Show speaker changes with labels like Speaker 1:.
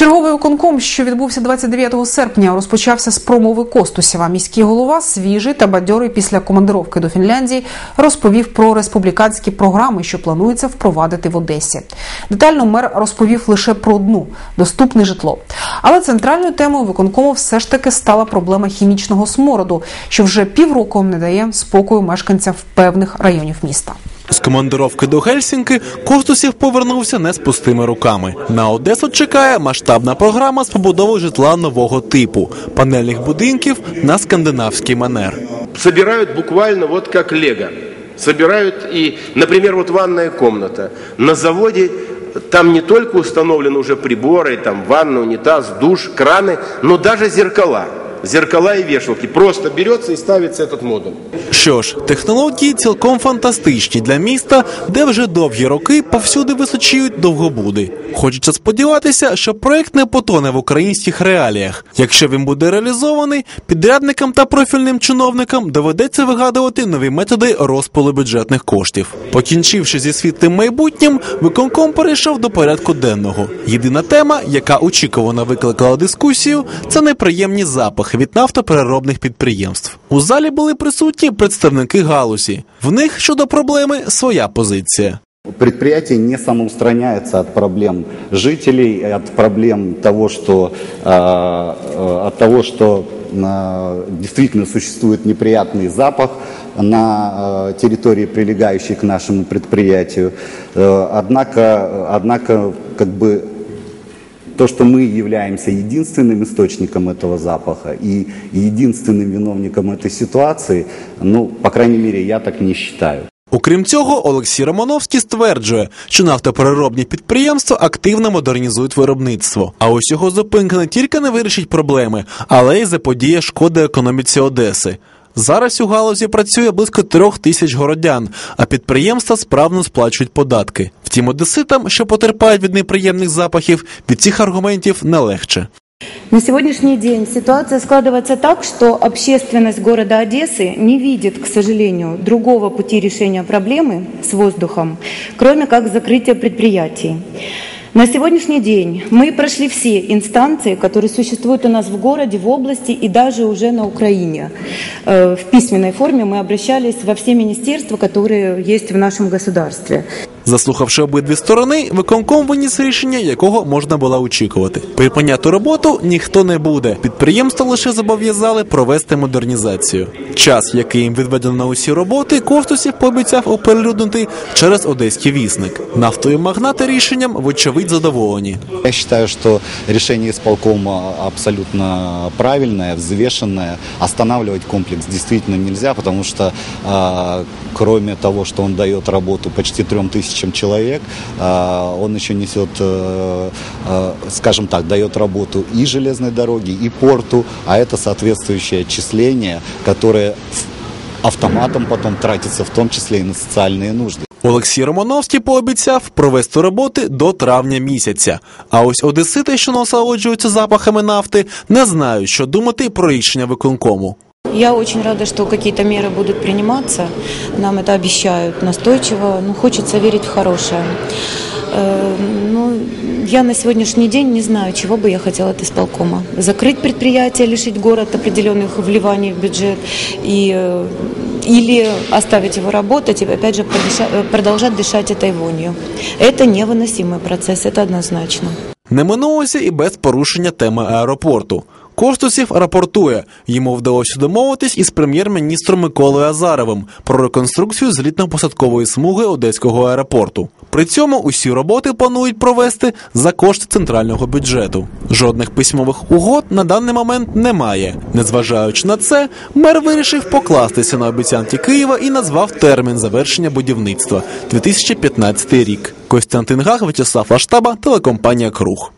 Speaker 1: Черговий виконком, що відбувся 29 серпня, розпочався з промови Костусєва. Міський голова, свіжий та бадьорий після командировки до Фінляндії, розповів про республіканські програми, що планується впровадити в Одесі. Детально мер розповів лише про одну доступне житло. Але центральною темою виконкому все ж таки стала проблема хімічного смороду, що вже півроку не дає спокою мешканцям певних районів міста.
Speaker 2: З командировки до Гельсінки Костусів повернувся не з пустими руками. На Одесу чекає масштабна програма з побудови житла нового типу панельних будинків на скандинавський манер.
Speaker 3: Собирают буквально вот как лего. Собирают и, например, вот ванная комната. На заводе там не только установлены уже приборы, там ванна, унитаз, душ, краны, но даже зеркала. Зеркала и вешалки. Просто берется и ставится этот модуль.
Speaker 2: Що ж, технології цілком фантастичні для міста, де вже довгі роки повсюди височіють довгобуди. Хочеться сподіватися, що проект не потоне в українських реаліях. Якщо він буде реалізований, підрядникам та профільним чиновникам доведеться вигадувати нові методи розпилу бюджетних коштів. Покінчивши зі світлим майбутнім, виконком перейшов до порядку денного. Єдина тема, яка очікувано викликала дискусію, це неприємні запахи від нафтопереробних підприємств. У залі були присутні представники галузі. В них щодо проблеми своя позиція.
Speaker 4: Предприятие не самоустраняется от проблем жителей, от проблем того, что, э, э, от того, что э, действительно существует неприятный запах на э, территории, прилегающей к нашему предприятию. Э, однако, однако, как бы то, что мы являемся единственным источником этого запаха и единственным виновником этой ситуации, ну, по крайней мере, я так не считаю.
Speaker 2: Окрім цього, Олексій Романовський стверджує, що нафтопереробні підприємства активно модернізують виробництво. А ось його зупинка не тільки не вирішить проблеми, але й заподіє шкоди економіці Одеси. Зараз у галузі працює близько трьох тисяч городян, а підприємства справно сплачують податки. Втім, одеситам, що потерпають від неприємних запахів, від цих аргументів не легче.
Speaker 5: На сегодняшний день ситуация складывается так, что общественность города Одессы не видит, к сожалению, другого пути решения проблемы с воздухом, кроме как закрытия предприятий. На сегодняшний день мы прошли все инстанции, которые существуют у нас в городе, в области и даже уже на Украине. Э, В письменной форме мы обращались во все министерства, которые есть в нашем государстве.
Speaker 2: Заслухавши обидві сторони, виконком виніс рішення, якого можна було очікувати. Припиняти роботу ніхто не буде. Підприємство лише зобов'язали провести модернізацію. Час, який їм відведено на усі роботи, Ковтусів пообіцяв оприлюднити через одеський вісник. Нафтові магнати рішенням, вочевидь, задоволені.
Speaker 4: Я считаю, что решение исполкома абсолютно правильное, взвешенное. Останавливать комплекс действительно нельзя, потому что а, кроме того, что он дает работу почти трем тысячам человек, а, он еще несет, э, э, скажем так, дает работу и железной дороге, и порту, а это соответствующее отчисление, которое автоматом потом тратится в том числе и на социальные нужды.
Speaker 2: Олексій Романовський пообіцяв провести роботи до травня місяця. А ось одесити, що насолоджуються запахами нафти, не знають, що думати про рішення виконкому.
Speaker 5: Я очень рада, что какие-то меры будут приниматься. Нам это обещают настойчиво. Ну, хочется верить в хорошее. Э, Ну, я на сегодняшний день не знаю, чего бы я хотела от исполкома. Закрыть предприятие, лишить город определенных вливаний в бюджет и, э, или оставить его работать и, опять же, подыша- э, продолжать дышать этой вонью. Это невыносимый процесс, это однозначно.
Speaker 2: Не минулося і без порушення теми аеропорту. Костусів рапортує, йому вдалося домовитись із прем'єр-міністром Миколою Азаровим про реконструкцію злітно-посадкової смуги одеського аеропорту. При цьому усі роботи планують провести за кошти центрального бюджету. Жодних письмових угод на даний момент немає. Незважаючи на це, мер вирішив покластися на обіцянки Києва і назвав термін завершення будівництва 2015 рік. Костянтин Гах, В'ячеслав Лаштаба, телекомпанія Круг.